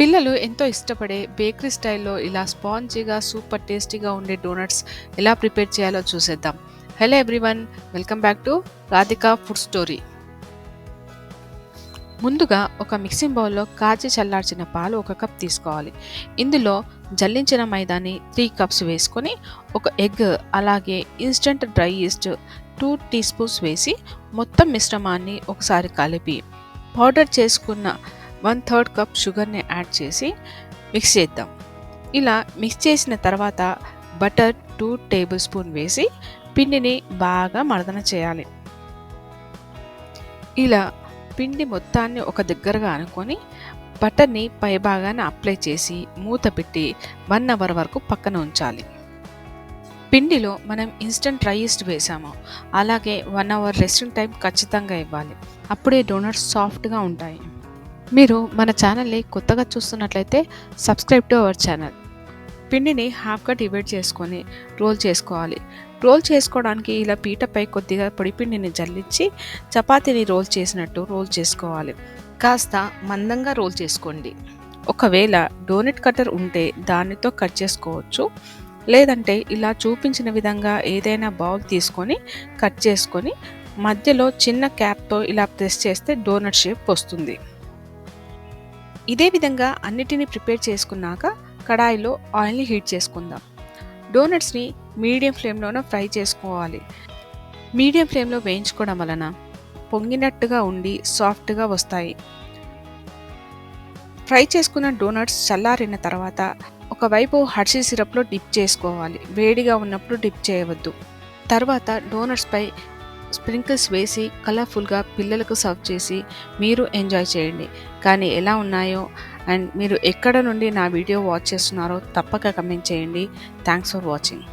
పిల్లలు ఎంతో ఇష్టపడే బేకరీ స్టైల్లో ఇలా స్పాంజీగా సూపర్ టేస్టీగా ఉండే డోనట్స్ ఎలా ప్రిపేర్ చేయాలో చూసేద్దాం. Hello everyone welcome back to Radhika food story. ముందుగా ఒక మిక్సింగ్ బౌల్లో కాచి చల్లార్చిన పాలు ఒక కప్ తీసుకోవాలి. ఇందులో జల్లించిన మైదాని త్రీ కప్స్ వేసుకొని ఒక ఎగ్ అలాగే instant dry yeast two teaspoons వేసి మొత్తం మిశ్రమాన్ని ఒకసారి కలిపి పౌడర్ చేసుకున్న వన్ థర్డ్ కప్ షుగర్ని యాడ్ చేసి మిక్స్ చేద్దాం. ఇలా మిక్స్ చేసిన తర్వాత బటర్ టూ టేబుల్ స్పూన్ వేసి పిండిని బాగా మర్దన చేయాలి. ఇలా పిండి మొత్తాన్ని ఒక దగ్గరగా అనుకొని బటర్ని పై అప్లై చేసి మూత పెట్టి వన్ అవర్ వరకు పక్కన ఉంచాలి. పిండిలో మనం ఇన్స్టంట్ రైస్ట్ వేసాము. అలాగే వన్ అవర్ రెస్టింగ్ టైం ఖచ్చితంగా ఇవ్వాలి. అప్పుడే డోనట్స్ సాఫ్ట్గా ఉంటాయి. మీరు మన ఛానల్ని కొత్తగా చూస్తున్నట్లయితే సబ్స్క్రైబ్ టు అవర్ ఛానల్ పిండిని హాఫ్గా డివైడ్ చేసుకొని రోల్ చేసుకోవాలి. రోల్ చేసుకోవడానికి ఇలా పీటపై కొద్దిగా పొడి పిండిని జల్లించి చపాతీని రోల్ చేసినట్టు రోల్ చేసుకోవాలి. కాస్త మందంగా రోల్ చేసుకోండి. ఒకవేళ డోనెట్ కటర్ ఉంటే దానితో కట్ చేసుకోవచ్చు. లేదంటే ఇలా చూపించిన విధంగా ఏదైనా బౌల్ తీసుకొని కట్ చేసుకొని మధ్యలో చిన్న క్యాప్తో ఇలా ప్రెస్ చేస్తే డోనట్ షేప్ వస్తుంది. ఇదే విధంగా అన్నిటినీ ప్రిపేర్ చేసుకున్నాక కడాయిలో ఆయిల్ని హీట్ చేసుకుందాం. డోనట్స్ని మీడియం ఫ్లేమ్లోనే ఫ్రై చేసుకోవాలి. మీడియం ఫ్లేమ్లో వేయించుకోవడం వలన పొంగినట్టుగా ఉండి సాఫ్ట్గా వస్తాయి. ఫ్రై చేసుకున్న డోనట్స్ చల్లారిన తర్వాత ఒకవైపు హర్షీ సిరప్లో డిప్ చేసుకోవాలి. వేడిగా ఉన్నప్పుడు డిప్ చేయవద్దు. తర్వాత డోనట్స్పై స్ప్రింకిల్స్ వేసి కలర్ఫుల్గా పిల్లలకు సర్వ్ చేసి మీరు ఎంజాయ్ చేయండి. కానీ ఎలా ఉన్నాయో అండ్ మీరు ఎక్కడ నుండి నా వీడియో వాచ్ చేస్తున్నారో తప్పక కమెంట్ చేయండి. Thanks for watching.